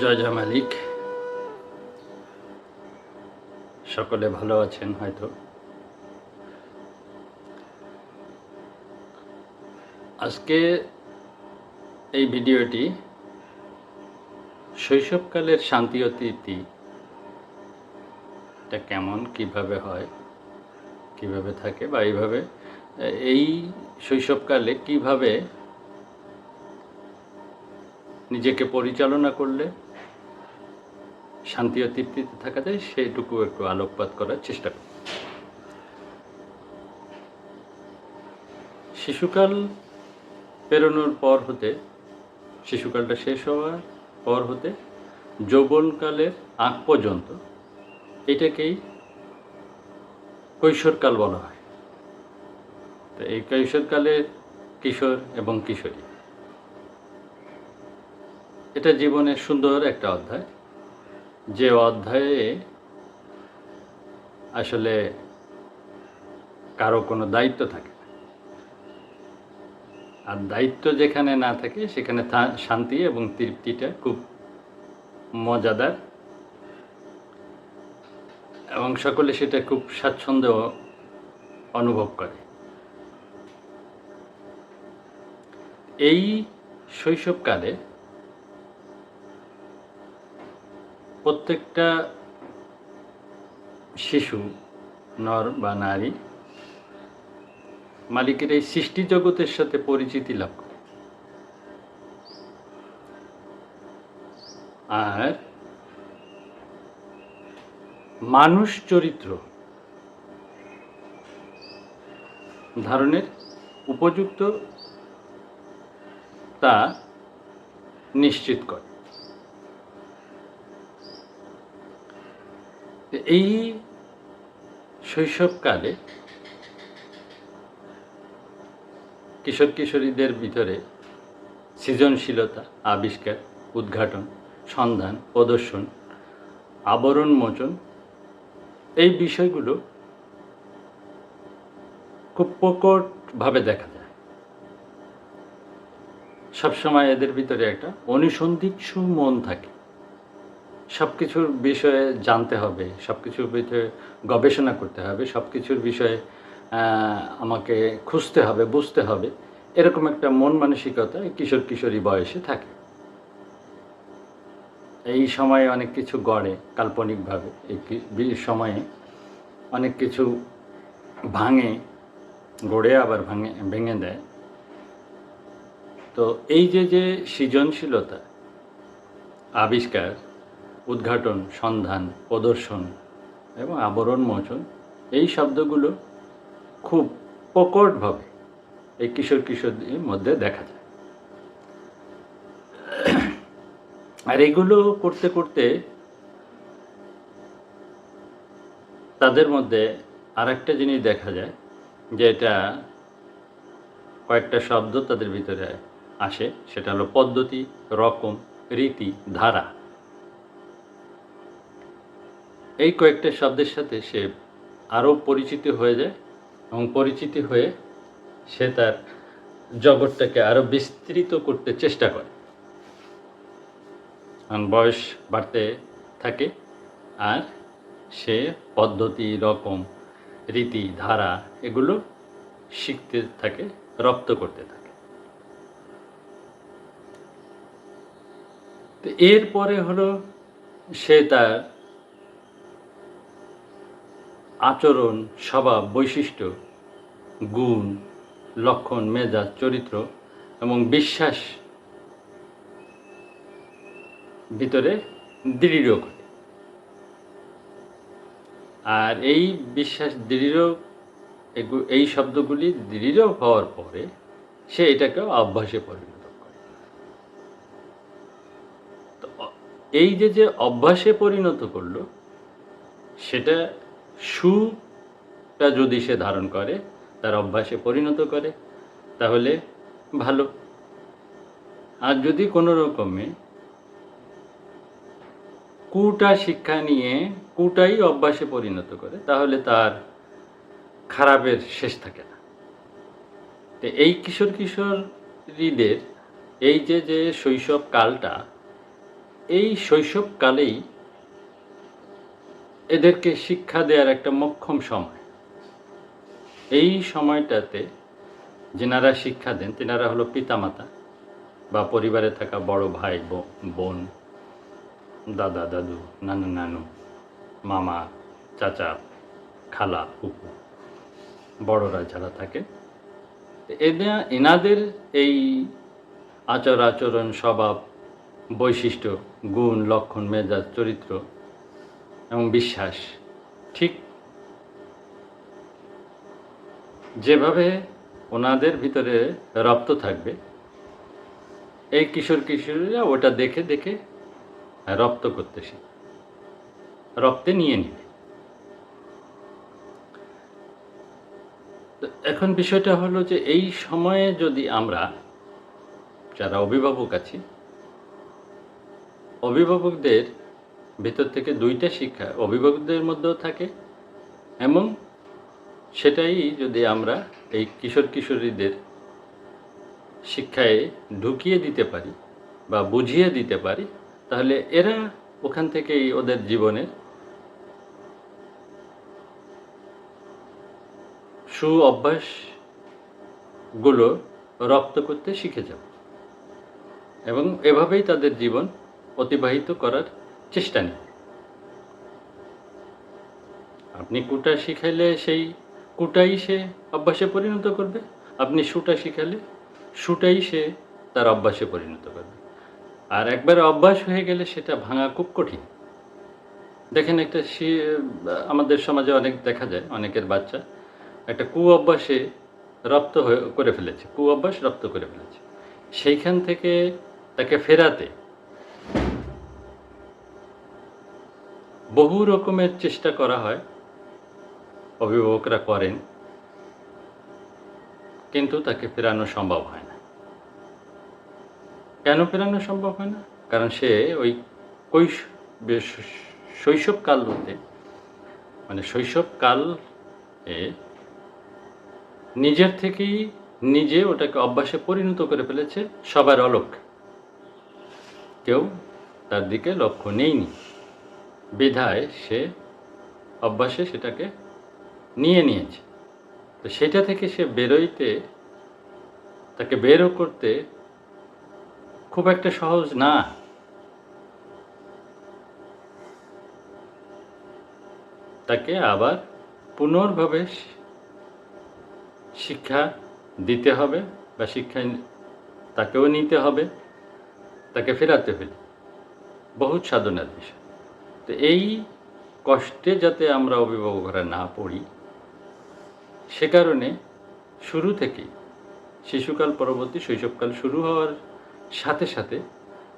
জয় মালিক। সকলে ভালো আছেন হয়তো। আজকে এই ভিডিওটি শৈশবকালের শান্তি এটা কেমন, কীভাবে হয়, কীভাবে থাকে বা এইভাবে, এই শৈশবকালে কীভাবে নিজেকে পরিচালনা করলে শান্তি ও তৃপ্তিতে থাকা যায়, সেইটুকু একটু আলোকপাত করার চেষ্টা করি। শিশুকাল পেরোনোর পর হতে, শিশুকালটা শেষ হওয়ার পর হতে, যৌবনকালের আগ পর্যন্ত এটাকেই কৈশোরকাল বলা হয়। তো এই কৈশোরকালে কিশোর এবং কিশোরী। এটা জীবনের সুন্দর একটা অধ্যায়। যে অধ্যায়ে আসলে কারও কোনো দায়িত্ব থাকে আর দায়িত্ব যেখানে না থাকে, সেখানে শান্তি এবং তৃপ্তিটা খুব মজাদার এবং সকলে সেটা খুব স্বাচ্ছন্দ্য অনুভব করে। এই শৈশবকালে প্রত্যেকটা শিশু, নর বা নারী, মালিকের এই সৃষ্টি জগতের সাথে পরিচিতি লাভ আর মানুষ চরিত্র ধারণের উপযুক্ত তা নিশ্চিত করে। এই শৈশবকালে কিশোর কিশোরীদের ভিতরে সৃজনশীলতা, আবিষ্কার, উদ্ঘাটন, সন্ধান, প্রদর্শন, আবরণ মোচন এই বিষয়গুলো খুব প্রকটভাবে দেখা যায়। সবসময় এদের ভিতরে একটা অনুসন্ধিৎসু মন থাকে। সব কিছুর বিষয়ে জানতে হবে সব কিছুর বিষয়ে গবেষণা করতে হবে সব কিছুর বিষয়ে আমাকে খুঁজতে হবে, বুঝতে হবে। এরকম একটা মন মানসিকতা কিশোর কিশোরী বয়সে থাকে। এই সময়ে অনেক কিছু গড়ে কাল্পনিকভাবে, এই সময়ে অনেক কিছু ভাঙে, গড়ে আবার ভাঙে, ভেঙে দেয়। তো এই যে যে সৃজনশীলতা, আবিষ্কার উদ্ঘাটন, সন্ধান, প্রদর্শন এবং আবরণ মোচন এই শব্দগুলো খুব প্রকটভাবে এই কিশোর কিশোরীর মধ্যে দেখা যায়। আর এগুলো করতে করতে তাদের মধ্যে আরেকটা জিনিস দেখা যায়, যে এটা কয়েকটা শব্দ তাদের ভিতরে আসে, সেটা হলো পদ্ধতি, রকম, রীতি, ধারা। এই কয়েকটা শব্দের সাথে সে আরও পরিচিত হয়ে যায় এবং পরিচিতি হয়ে সে তার জগৎটাকে আরও বিস্তৃত করতে চেষ্টা করে। কারণ বয়স বাড়তে থাকে আর সে পদ্ধতি, রকম, রীতি, ধারা এগুলো শিখতে থাকে, রপ্ত করতে থাকে। তো এরপরে হলো সে তার আচরণ, স্বভাব, বৈশিষ্ট্য, গুণ, লক্ষণ, মেজাজ, চরিত্র এবং বিশ্বাস ভিতরে দৃঢ় করে। আর এই বিশ্বাস দৃঢ় এই শব্দগুলি দৃঢ় হওয়ার পরে সে এটাকে অভ্যাসে পরিণত করে। তো, এই যে যে অভ্যাসে পরিণত করল, সেটা সুটা যদি সে ধারণ করে, তার অভ্যাসে পরিণত করে, তাহলে ভালো। আর যদি কোনো রকমে কুটা শিক্ষা নিয়ে কুটাই অভ্যাসে পরিণত করে, তাহলে তার খারাপের শেষ থাকে না। তো এই কিশোর কিশোরীদের, এই যে যে শৈশব কালটা এই শৈশবকালেই এদেরকে শিক্ষা দেওয়ার একটা মোক্ষম সময়। এই সময়টাতে যেনারা শিক্ষা দেন, তেনারা হলো পিতামাতা বা পরিবারে থাকা বড় ভাই বোন, দাদা, দাদু, নানু নানু, মামা, চাচা, খালা, ফুপু, বড়রা যারা থাকে, এদের, এনাদের এই আচার আচরণ স্বভাব, বৈশিষ্ট্য, গুণ, লক্ষণ, মেজাজ, চরিত্র এবং বিশ্বাস। ঠিক যেভাবে ওনাদের ভিতরে রপ্ত থাকবে, এই কিশোর কিশোরীরা ওটা দেখে দেখে রপ্ত করতে শিখবে রপ্তে নিয়ে নিবে। এখন বিষয়টা হলো যে এই সময়ে যদি আমরা, যারা অভিভাবক আছি, অভিভাবকদের ভিতর থেকে দুইটা শিক্ষা অভিভাবকদের মধ্যেও থাকে, এবং সেটাই যদি আমরা এই কিশোর কিশোরীদের শিক্ষায় ঢুকিয়ে দিতে পারি বা বুঝিয়ে দিতে পারি, তাহলে এরা ওখান থেকেই ওদের জীবনের সু অভ্যাসগুলো রপ্ত করতে শিখে যাব। এবং এভাবেই তাদের জীবন অতিবাহিত করার চেষ্টা নেই। আপনি কুটা শিখাইলে সেই কুটাই সে অভ্যাসে পরিণত করবে। আপনি সুটা শিখালে সুটাই সে তার অভ্যাসে পরিণত করবে। আর একবার অভ্যাস হয়ে গেলে সেটা ভাঙা খুব কঠিন। দেখেন একটা সে- আমাদের সমাজে অনেক দেখা যায়, অনেকের বাচ্চা একটা কু অভ্যাসে রপ্ত হয়ে, করে ফেলেছে কু অভ্যাস রপ্ত করে ফেলেছে। সেইখান থেকে তাকে ফেরাতে বহু রকমের চেষ্টা করা হয়, অভিভাবকরা করেন, কিন্তু তাকে ফেরানো সম্ভব হয় না। কেন ফেরানো সম্ভব হয় না? কারণ সে ওই কৈশ শৈশবকাল বলতে মানে শৈশবকাল এ নিজের থেকেই নিজে ওটাকে অভ্যাসে পরিণত করে ফেলেছে, সবার অলক কেউ তার দিকে লক্ষ্য নেইনি বিধায় সে অভ্যাসে সেটাকে নিয়ে নিয়েছে। তো সেটা থেকে সে বেরোইতে, তাকে বেরো করতে খুব একটা সহজ না। তাকে আবার পুনর্ভাবে শিক্ষা দিতে হবে বা শিক্ষা তাকেও নিতে হবে, তাকে ফেরাতে হবে বহুত সাধনার বিষয়। তো এই কষ্টে যাতে আমরা অভিভাবকরা না পড়ি, সে কারণে শুরু থেকেই শিশুকাল পরবর্তী শৈশবকাল শুরু হওয়ার সাথে সাথে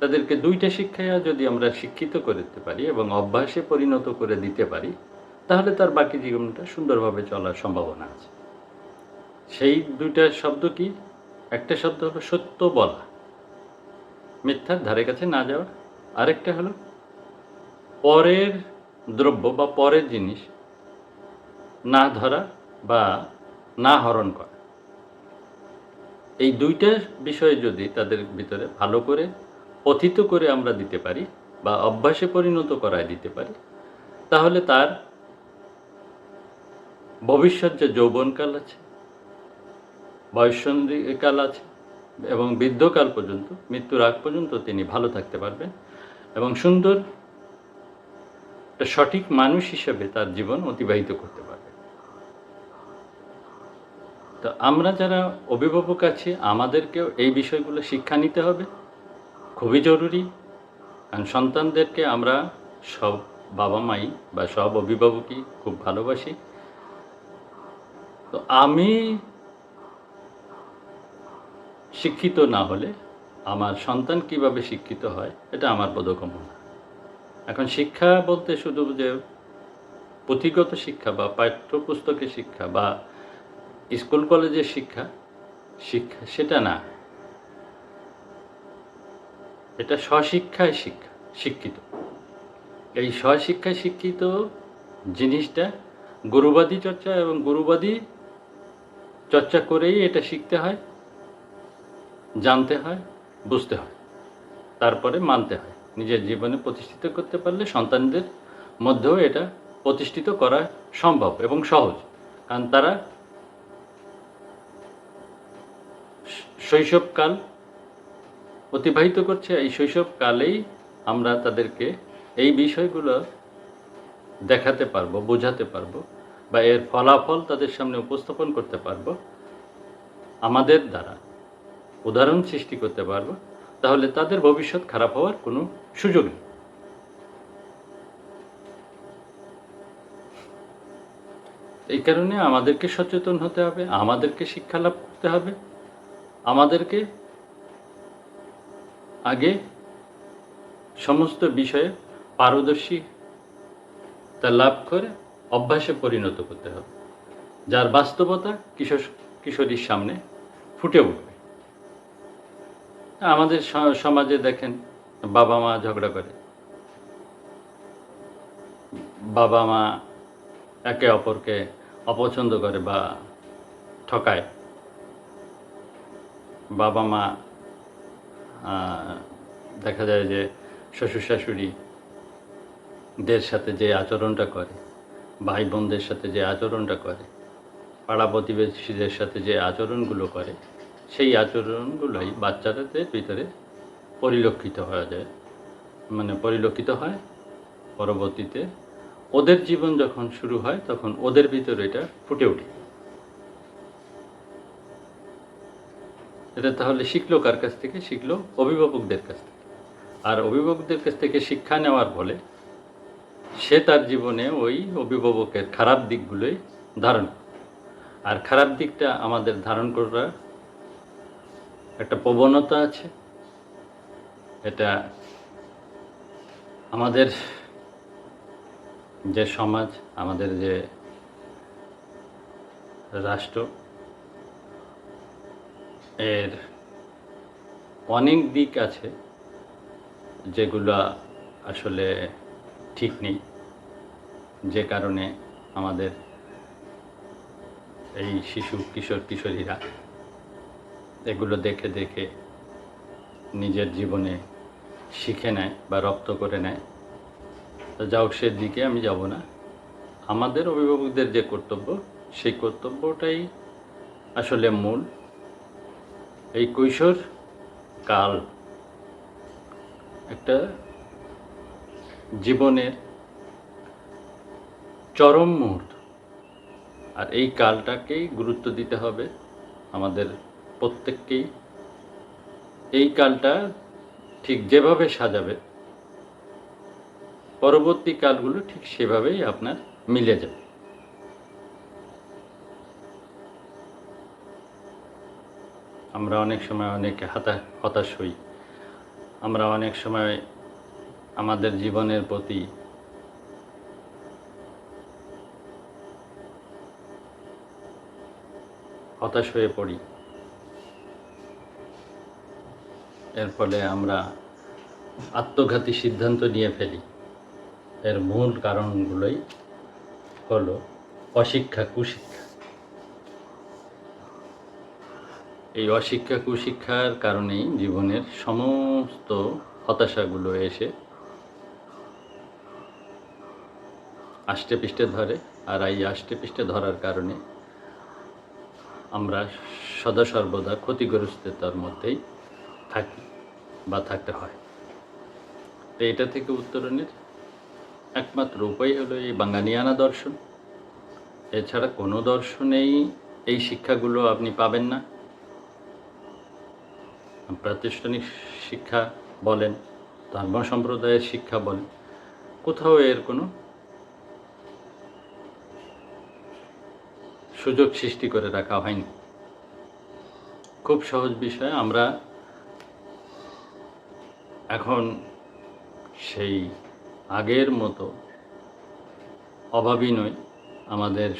তাদেরকে দুইটা শিক্ষায় যদি আমরা শিক্ষিত করতে পারি এবং অভ্যাসে পরিণত করে দিতে পারি, তাহলে তার বাকি জীবনটা সুন্দরভাবে চলার সম্ভাবনা আছে। সেই দুইটা শব্দ কি? একটা শব্দ হলো সত্য বলা। মিথ্যার ধারে কাছে না যাওয়া। আরেকটা হলো পরের দ্রব্য বা পরের জিনিস না ধরা বা না হরণ করা। এই দুইটা বিষয় যদি তাদের ভিতরে ভালো করে, পথিত করে আমরা দিতে পারি বা অভ্যাসে পরিণত করায় দিতে পারি, তাহলে তার ভবিষ্যৎ যে যৌবনকাল আছে, বয়সন্ধিকাল আছে এবং বৃদ্ধকাল পর্যন্ত, মৃত্যুর আগ পর্যন্ত তিনি ভালো থাকতে পারবেন এবং সুন্দর একটা সঠিক মানুষ হিসেবে তার জীবন অতিবাহিত করতে পারবে। তো আমরা যারা অভিভাবক আছি, আমাদেরকেও এই বিষয়গুলো শিক্ষা নিতে হবে। খুবই জরুরি। কারণ সন্তানদেরকে আমরা সব বাবা মাই বা সব অভিভাবকই খুব ভালোবাসি। তো আমি শিক্ষিত না হলে আমার সন্তান কীভাবে শিক্ষিত হয়, এটা আমার বোধগম্য না। এখন শিক্ষা বলতে শুধু যে পুঁথিগত শিক্ষা বা পাঠ্যপুস্তকের শিক্ষা বা স্কুল কলেজের শিক্ষা শিক্ষা সেটা না। এটা স্বশিক্ষায় শিক্ষা, শিক্ষিত। এই স্বশিক্ষায় শিক্ষিত জিনিসটা গুরুবাদী চর্চা এবং গুরুবাদী চর্চা করেই এটা শিখতে হয়, জানতে হয়, বুঝতে হয়, তারপরে মানতে হয়। নিজের জীবনে প্রতিষ্ঠিত করতে পারলে সন্তানদের মধ্যেও এটা প্রতিষ্ঠিত করা সম্ভব এবং সহজ। কারণ তারা শৈশবকাল অতিবাহিত করছে, এই শৈশবকালেই আমরা তাদেরকে এই বিষয়গুলো দেখাতে পারব, বোঝাতে পারব বা এর ফলাফল তাদের সামনে উপস্থাপন করতে পারব। আমাদের দ্বারা উদাহরণ সৃষ্টি করতে পারব। তাহলে তাদের ভবিষ্যৎ খারাপ হওয়ার কোনো সুযোগ নেই। এই কারণে আমাদেরকে সচেতন হতে হবে, আমাদেরকে শিক্ষা লাভ করতে হবে, আমাদেরকে আগে সমস্ত বিষয়ে পারদর্শী তা লাভ করে অভ্যাসে পরিণত করতে হবে, যার বাস্তবতা কিশোর কিশোরীর সামনে ফুটে উঠবে। আমাদের সমাজে দেখেন, বাবা মা ঝগড়া করে। বাবা মা একে অপরকে অপছন্দ করে বা ঠকায়। বাবা মা দেখা যায় যে শ্বশুর শাশুড়ি দের সাথে যে আচরণটা করে ভাই বোনদের সাথে যে আচরণটা করে পাড়া প্রতিবেশীদের সাথে যে আচরণগুলো করে সেই আচরণগুলোই বাচ্চাদের ভিতরে পরিলক্ষিত হয়ে যায়। মানে পরিলক্ষিত হয় পরবর্তীতে। ওদের জীবন যখন শুরু হয়, তখন ওদের ভিতরে এটা ফুটে ওঠে। এটা তাহলে শিখলো কার কাছ থেকে? শিখলো অভিভাবকদের কাছ থেকে। আর অভিভাবকদের কাছ থেকে শিক্ষা নেওয়ার ফলে সে তার জীবনে ওই অভিভাবকের খারাপ দিকগুলোই ধারণ করে। আর খারাপ দিকটা আমাদের ধারণ করার একটা প্রবণতা আছে। এটা আমাদের যে সমাজ, আমাদের যে রাষ্ট্র, এর অনেক দিক আছে যেগুলো আসলে ঠিক নেই। যে কারণে আমাদের এই শিশু, কিশোর, কিশোরীরা এগুলো দেখে দেখে নিজের জীবনে শিখে নেয় বা রপ্ত করে নেয়। তো যাও সেদিকে আমি যাব না। আমাদের অভিভাবকদের যে কর্তব্য, সেই কর্তব্যটাই আসলে মূল। এই কৈশোর কাল একটা জীবনের চরম মুহূর্ত। আর এই কালটাকেই গুরুত্ব দিতে হবে আমাদের প্রত্যেককেই এই কালটা ঠিক যেভাবে সাজাবে, পরবর্তী কালগুলো ঠিক সেভাবেই আপনার মিলে যাবে। আমরা অনেক সময় অনেক হাতা হতাশ হই। আমরা অনেক সময় আমাদের জীবনের প্রতি হতাশ হয়ে পড়ি। এর ফলে আমরা আত্মঘাতী সিদ্ধান্ত নিয়ে ফেলি। এর মূল কারণগুলোই হলো অশিক্ষা, কুশিক্ষা। এই অশিক্ষা, কুশিক্ষার কারণেই জীবনের সমস্ত হতাশাগুলো এসে আষ্টে পিষ্টে ধরে আর এই আষ্টে পিষ্টে ধরার কারণে আমরা সদা সর্বদা ক্ষতিগ্রস্ততার মধ্যেই থাকি বা থাকতে হয়। তো এটা থেকে উত্তরণের একমাত্র উপায় হলো এই বাঙালিয়ানা দর্শন। এছাড়া কোনো দর্শনেই এই শিক্ষাগুলো আপনি পাবেন না। প্রাতিষ্ঠানিক শিক্ষা বলেন, ধর্ম সম্প্রদায়ের শিক্ষা বলেন, কোথাও এর কোনো সুযোগ সৃষ্টি করে রাখা হয়নি। খুব সহজ বিষয়, আমরা এখন সেই আগের মতো অভাবী নয় আমাদের